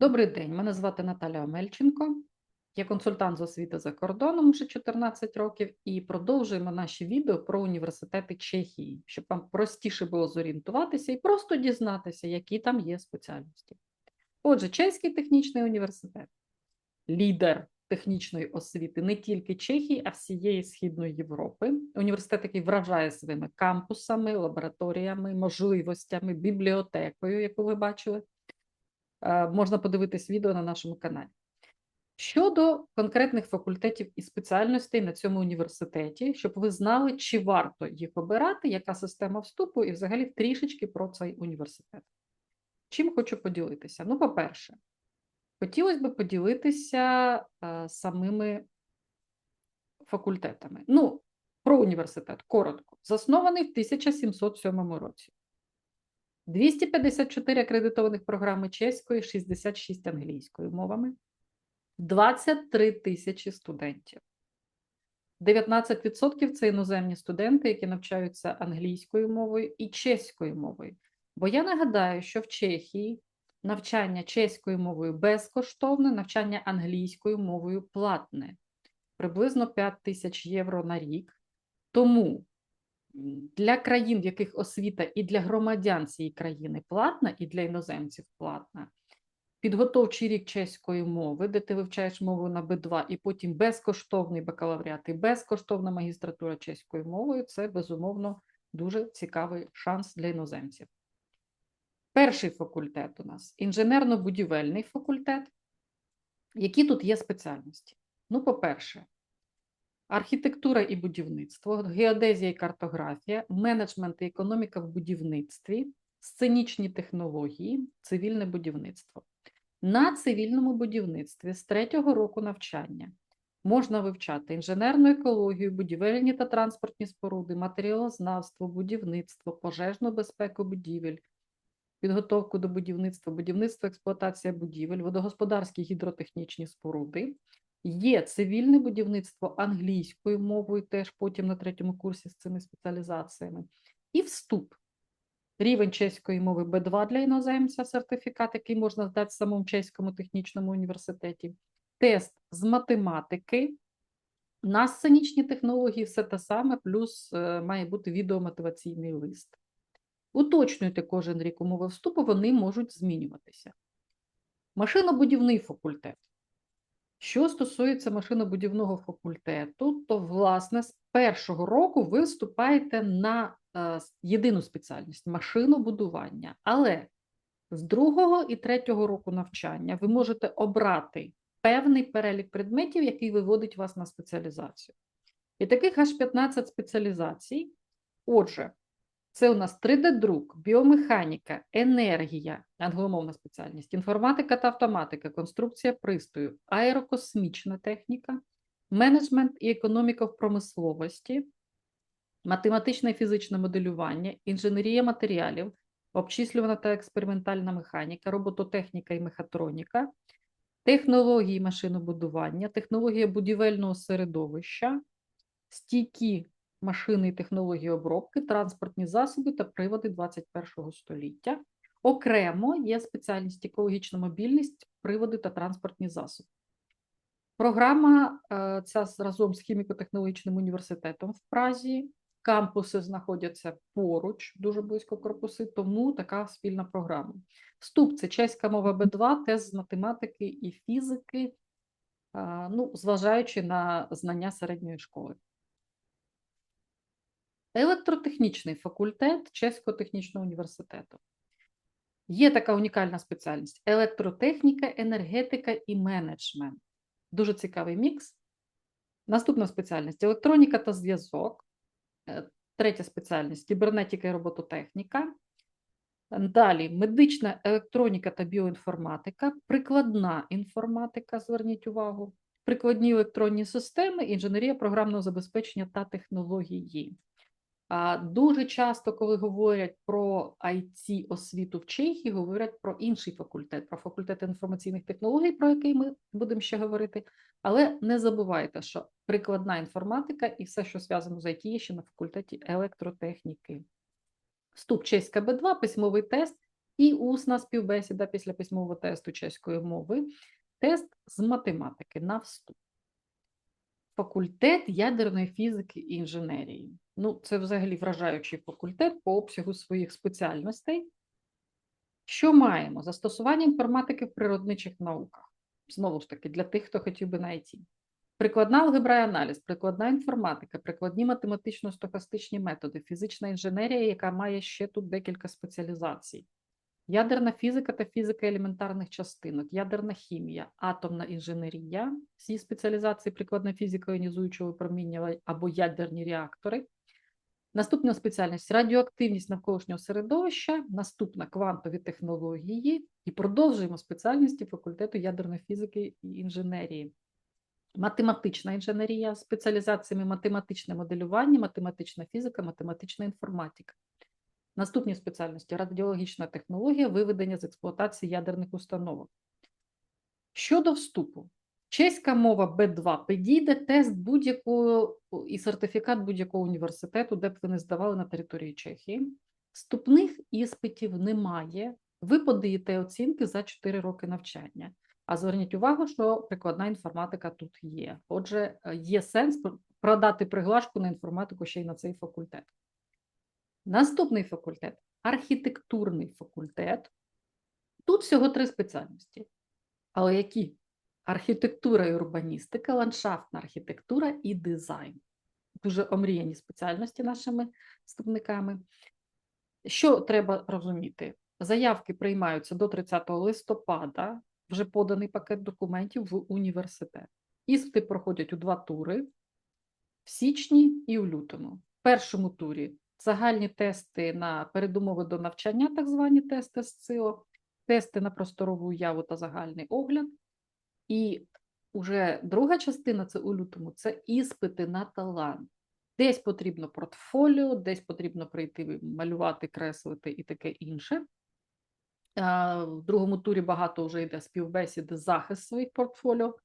Добрий день, мене звати Наталя Омельченко. Я консультант з освіти за кордоном вже 14 років і продовжуємо наші відео про університети Чехії, щоб вам простіше було зорієнтуватися і просто дізнатися, які там є спеціальності. Отже, Чеський технічний університет лідер технічної освіти не тільки Чехії, а всієї Східної Європи. Університет, який вражає своїми кампусами, лабораторіями, можливостями, бібліотекою, яку ви бачили. Е, Можна подивитись відео на нашому каналі. Щодо конкретних факультетів і спеціальностей на цьому університеті, щоб ви знали, чи варто їх обирати, яка система вступу, і взагалі трішечки про цей університет. Чим хочу поділитися? Ну, по-перше, хотілося б поділитися е, самими факультетами. Ну, про університет коротко. Заснований в 1707 році. 254 акредитованих програми чеської, 66 англійською мовами, 23 тисячі студентів. 19% це іноземні студенти, які навчаються англійською мовою і чеською мовою. Бо я нагадаю, що в Чехії навчання чеською мовою безкоштовне, навчання англійською мовою платне, приблизно 5 тисяч євро на рік. Тому для країн, в яких освіта і для громадян цієї країни платна, і для іноземців платна, підготовчий рік чеської мови, де ти вивчаєш мову на Б2, і потім безкоштовний бакалавріат і безкоштовна магістратура чеською мовою це безумовно дуже цікавий шанс для іноземців. Перший факультет у нас інженерно-будівельний факультет. Які тут є спеціальності? Ну, по-перше, архітектура і будівництво, геодезія і картографія, менеджмент і економіка в будівництві, сценічні технології, цивільне будівництво. На цивільному будівництві з третього року навчання можна вивчати інженерну екологію, будівельні та транспортні споруди, матеріалознавство, будівництво, пожежну безпеку будівель, підготовку до будівництва, будівництво, експлуатація будівель, водогосподарські гідротехнічні споруди. Є цивільне будівництво англійською мовою, теж потім на третьому курсі з цими спеціалізаціями. І вступ. Рівень чеської мови Б2 для іноземця, сертифікат, який можна здати в самому чеському технічному університеті. Тест з математики. На сценічні технології все те саме, плюс е, має бути відеомотиваційний лист. Уточнюйте кожен рік умови вступу, вони можуть змінюватися. Машинобудівний факультет. Що стосується машинобудівного факультету, то, власне, з першого року ви вступаєте на е, єдину спеціальність машинобудування. Але з другого і третього року навчання ви можете обрати певний перелік предметів, який виводить вас на спеціалізацію. І таких аж 15 спеціалізацій. Отже, це у нас 3D-друк, біомеханіка, енергія, англомовна спеціальність, інформатика та автоматика, конструкція пристрою, аерокосмічна техніка, менеджмент і економіка в промисловості, математичне і фізичне моделювання, інженерія матеріалів, обчислювана та експериментальна механіка, робототехніка і мехатроніка, технології машинобудування, технологія будівельного середовища, стійкі машини і технології обробки, транспортні засоби та приводи 21 століття. Окремо є спеціальність екологічна мобільність, приводи та транспортні засоби. Програма е, ця разом з хіміко-технологічним університетом в Празі. Кампуси знаходяться поруч, дуже близько корпуси, тому така спільна програма. Вступ це чеська мова Б2, тест з математики і фізики, ну, зважаючи на знання середньої школи. Електротехнічний факультет Чеського технічного університету. Є така унікальна спеціальність: електротехніка, енергетика і менеджмент. Дуже цікавий мікс. Наступна спеціальність електроніка та зв'язок. Е, Третя спеціальність кібернетика і робототехніка. Далі медична електроніка та біоінформатика, прикладна інформатика, зверніть увагу, прикладні електронні системи, інженерія програмного забезпечення та технології. Дуже часто, коли говорять про it освіту в Чехії, говорять про інший факультет, про факультет інформаційних технологій, про який ми будемо ще говорити. Але не забувайте, що прикладна інформатика і все, що зв'язано з IT, є ще на факультеті електротехніки. Вступ чеська Б2, письмовий тест, і усна співбесіда після письмового тесту чеської мови, тест з математики на вступ. Факультет ядерної фізики і інженерії. Ну, це взагалі вражаючий факультет по обсягу своїх спеціальностей. Що маємо? Застосування інформатики в природничих науках. Знову ж таки, для тих, хто хотів би на IT. Прикладна алгебра і аналіз, прикладна інформатика, прикладні математично-стохастичні методи, фізична інженерія, яка має ще тут декілька спеціалізацій. Ядерна фізика та фізика елементарних частинок, ядерна хімія, атомна інженерія, всі спеціалізації прикладна фізика іонізуючого випромінювання або ядерні реактори. Наступна спеціальність радіоактивність навколишнього середовища, наступна квантові технології і продовжуємо спеціальності факультету ядерної фізики і інженерії. Математична інженерія спеціалізаціями математичне моделювання, математична фізика, математична інформатика. Наступні спеціальності радіологічна технологія, виведення з експлуатації ядерних установок. Щодо вступу, чеська мова Б2 підійде тест будь-якого і сертифікат будь-якого університету, де б ви не здавали на території Чехії. Вступних іспитів немає. Ви подаєте оцінки за 4 роки навчання. А зверніть увагу, що прикладна інформатика тут є. Отже, є сенс продати приглашку на інформатику ще й на цей факультет. Наступний факультет архітектурний факультет. Тут всього три спеціальності. Але які? Архітектура і урбаністика, ландшафтна архітектура і дизайн. Дуже омріяні спеціальності нашими вступниками. Що треба розуміти? Заявки приймаються до 30 листопада, вже поданий пакет документів в університет. Іспити проходять у два тури в січні і в лютому. В першому турі загальні тести на передумови до навчання, так звані тести з ЦИО, тести на просторову уяву та загальний огляд. І вже друга частина це у лютому це іспити на талант. Десь потрібно портфоліо, десь потрібно прийти малювати, креслити і таке інше. В другому турі багато вже йде співбесіди, захист своїх портфоліо,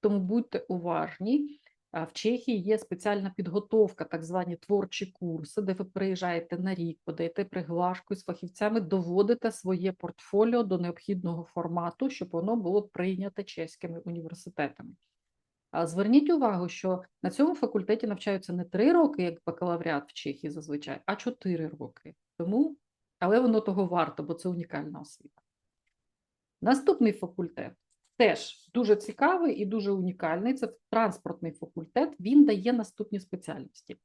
тому будьте уважні. В Чехії є спеціальна підготовка, так звані творчі курси, де ви приїжджаєте на рік, подаєте приглашку з фахівцями, доводите своє портфоліо до необхідного формату, щоб воно було прийнято чеськими університетами. Зверніть увагу, що на цьому факультеті навчаються не три роки, як бакалавріат в Чехії зазвичай, а чотири роки. Тому, але воно того варто, бо це унікальна освіта. Наступний факультет теж дуже цікавий і дуже унікальний. Це транспортний факультет. Він дає наступні спеціальності: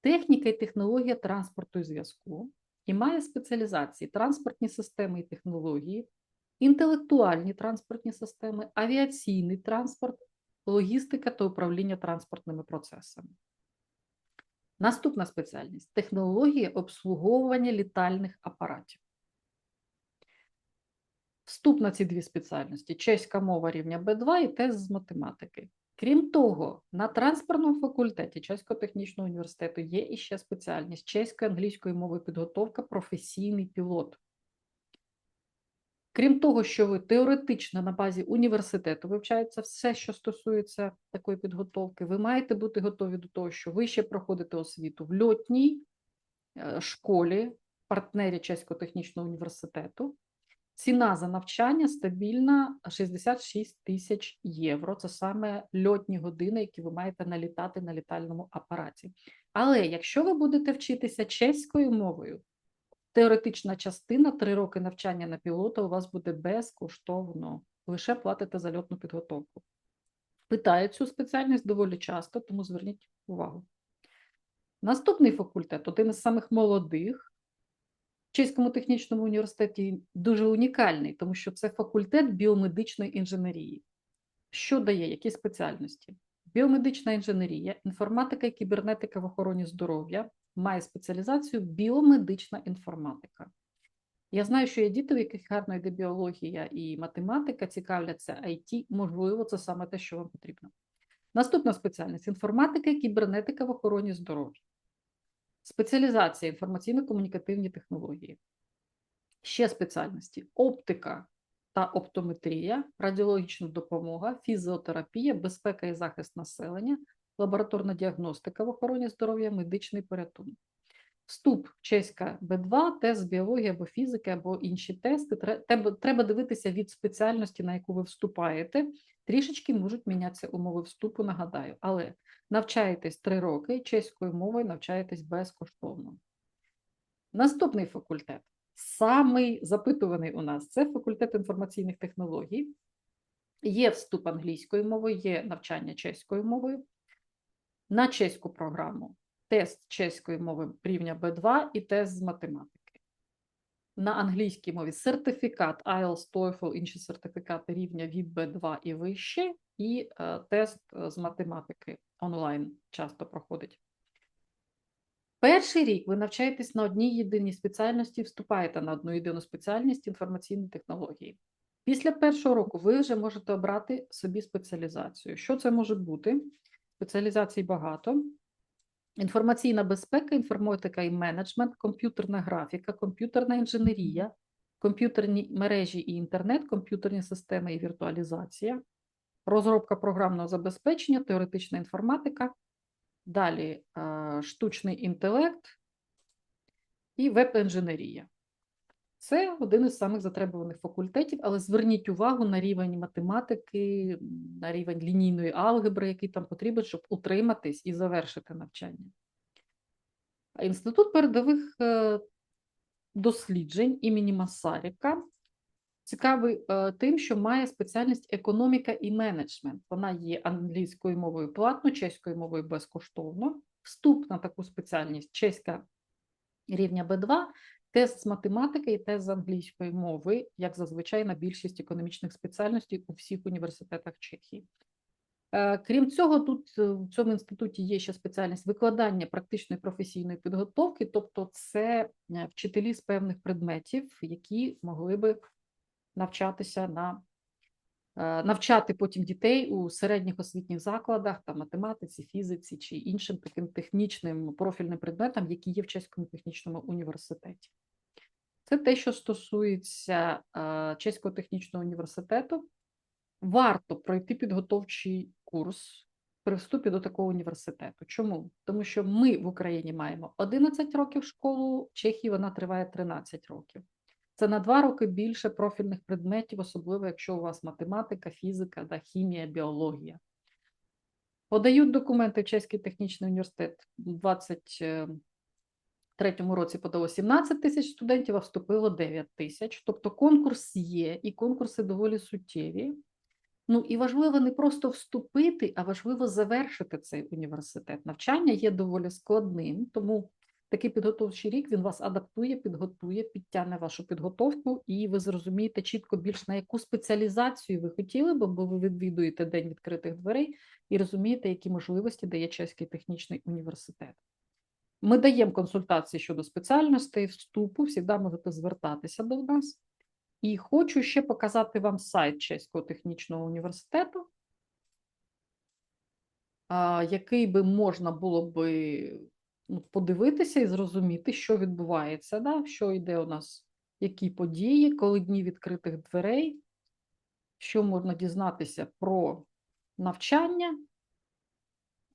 техніка і технологія транспорту і зв'язку, і має спеціалізації транспортні системи і технології, інтелектуальні транспортні системи, авіаційний транспорт, логістика та управління транспортними процесами. Наступна спеціальність технології обслуговування літальних апаратів. Вступ на ці дві спеціальності чеська мова рівня Б2 і тест з математики. Крім того, на транспортному факультеті Чеського технічного університету є іще спеціальність чеської англійської мови підготовка професійний пілот. Крім того, що ви теоретично на базі університету вивчається все, що стосується такої підготовки, ви маєте бути готові до того, що ви ще проходите освіту в льотній е, школі, партнері Чеського технічного університету. Ціна за навчання стабільна 66 тисяч євро. Це саме льотні години, які ви маєте налітати на літальному апараті. Але якщо ви будете вчитися чеською мовою, теоретична частина 3 роки навчання на пілота у вас буде безкоштовно. Лише платите за льотну підготовку. Питають цю спеціальність доволі часто, тому зверніть увагу. Наступний факультет один із самих молодих. Чеському технічному університеті дуже унікальний, тому що це факультет біомедичної інженерії. Що дає, які спеціальності? Біомедична інженерія, інформатика і кібернетика в охороні здоров'я має спеціалізацію біомедична інформатика. Я знаю, що є діти, у яких гарно йде біологія і математика, цікавляться IT, можливо, це саме те, що вам потрібно. Наступна спеціальність інформатика і кібернетика в охороні здоров'я. Спеціалізація інформаційно-комунікативні технології. Ще спеціальності: оптика та оптометрія, радіологічна допомога, фізіотерапія, безпека і захист населення, лабораторна діагностика в охороні здоров'я, медичний порятунок. Вступ чеська Б2, тест біології або фізики, або інші тести. Треба дивитися від спеціальності, на яку ви вступаєте. Трішечки можуть мінятися умови вступу, нагадаю. Але навчаєтесь три роки, чеською мовою навчаєтесь безкоштовно. Наступний факультет, самий запитуваний у нас, це факультет інформаційних технологій. Є вступ англійською мовою, є навчання чеською мовою. На чеську програму тест чеської мови рівня B2 і тест з математики. На англійській мові сертифікат IELTS, TOEFL, інші сертифікати рівня від B2 і вище, і е, тест е, з математики онлайн часто проходить. Перший рік ви навчаєтесь на одній єдиній спеціальності, вступаєте на одну єдину спеціальність інформаційні технології. Після першого року ви вже можете обрати собі спеціалізацію. Що це може бути? Спеціалізацій багато. Інформаційна безпека, інформатика і менеджмент, комп'ютерна графіка, комп'ютерна інженерія, комп'ютерні мережі і інтернет, комп'ютерні системи і віртуалізація, розробка програмного забезпечення, теоретична інформатика, далі е, штучний інтелект і веб-інженерія. Це один із самих затребуваних факультетів, але зверніть увагу на рівень математики, на рівень лінійної алгебри, який там потрібен, щоб утриматись і завершити навчання. Інститут передових е, досліджень імені Масаріка цікавий е, тим, що має спеціальність економіка і менеджмент. Вона є англійською мовою платно, чеською мовою безкоштовно. Вступ на таку спеціальність чеська рівня Б2 Тест з математики і тест з англійської мови, як зазвичай на більшість економічних спеціальностей у всіх університетах Чехії. Е, Крім цього, тут е, в цьому інституті є ще спеціальність викладання практичної професійної підготовки, тобто це е, вчителі з певних предметів, які могли би навчатися на навчати потім дітей у середніх освітніх закладах та математиці, фізиці чи іншим таким технічним профільним предметам, які є в Чеському технічному університеті. Це те, що стосується е, Чеського технічного університету. Варто пройти підготовчий курс при вступі до такого університету. Чому? Тому що ми в Україні маємо 11 років школу, в Чехії вона триває 13 років. Це на 2 роки більше профільних предметів, особливо якщо у вас математика, фізика, да, хімія, біологія. Подають документи в Чеський технічний університет 20 третьому році подало 17 тисяч студентів, а вступило 9 тисяч. Тобто конкурс є, і конкурси доволі суттєві. Ну і важливо не просто вступити, а важливо завершити цей університет. Навчання є доволі складним, тому такий підготовчий рік він вас адаптує, підготує, підтягне вашу підготовку, і ви зрозумієте чітко більш на яку спеціалізацію ви хотіли б, бо ви відвідуєте день відкритих дверей і розумієте, які можливості дає Чеський технічний університет. Ми даємо консультації щодо спеціальностей, вступу, завжди можете звертатися до нас. І хочу ще показати вам сайт Чеського технічного університету, який би можна було би ну, подивитися і зрозуміти, що відбувається, да? що йде у нас, які події, коли дні відкритих дверей, що можна дізнатися про навчання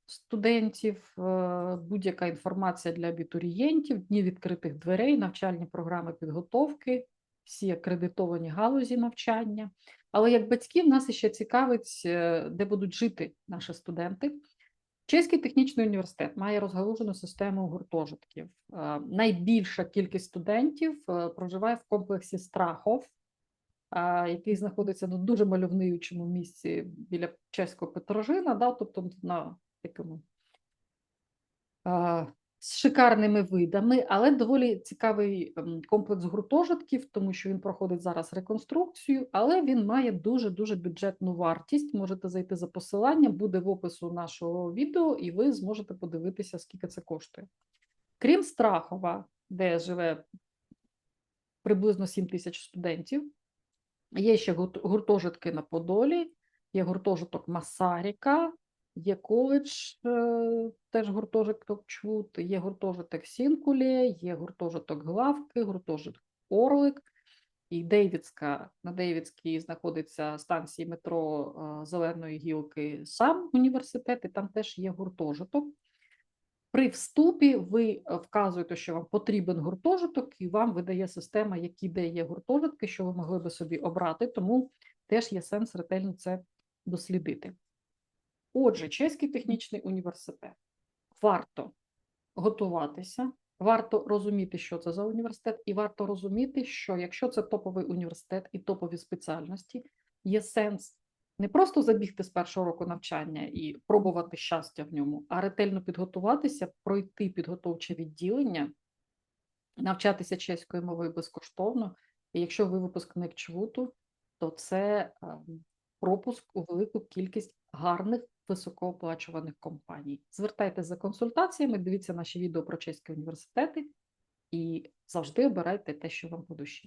студентів, е, будь-яка інформація для абітурієнтів, дні відкритих дверей, навчальні програми підготовки всі акредитовані галузі навчання. Але як батьків нас ще цікавить, е, де будуть жити наші студенти. Чеський технічний університет має розгалужену систему гуртожитків. Е, Найбільша кількість студентів проживає в комплексі Страхов, який знаходиться на дуже мальовничому місці біля чеського Петрожина, да, тобто на такому з шикарними видами, але доволі цікавий ем, комплекс гуртожитків, тому що він проходить зараз реконструкцію, але він має дуже-дуже бюджетну вартість. Можете зайти за посиланням, буде в опису нашого відео, і ви зможете подивитися, скільки це коштує. Крім Страхова, де живе приблизно 7 тисяч студентів, є ще гуртожитки на Подолі, є гуртожиток Масаріка, Є коледж, е, теж гуртожиток Чвут, є гуртожиток Сінкулі, є гуртожиток Главки, гуртожиток Орлик. І Дейвідська, на Дейвідській знаходиться станції метро е, Зеленої гілки сам університет, і там теж є гуртожиток. При вступі ви е, вказуєте, що вам потрібен гуртожиток, і вам видає система, які де є гуртожитки, що ви могли би собі обрати, тому теж є сенс ретельно це дослідити. Отже, Чеський технічний університет. Варто готуватися, варто розуміти, що це за університет, і варто розуміти, що якщо це топовий університет і топові спеціальності, є сенс не просто забігти з першого року навчання і пробувати щастя в ньому, а ретельно підготуватися, пройти підготовче відділення, навчатися чеською мовою безкоштовно. І якщо ви випускник ЧВУТу, то це ем, пропуск у велику кількість гарних високооплачуваних компаній. Звертайтеся за консультаціями, дивіться наші відео про чеські університети і завжди обирайте те, що вам по душі.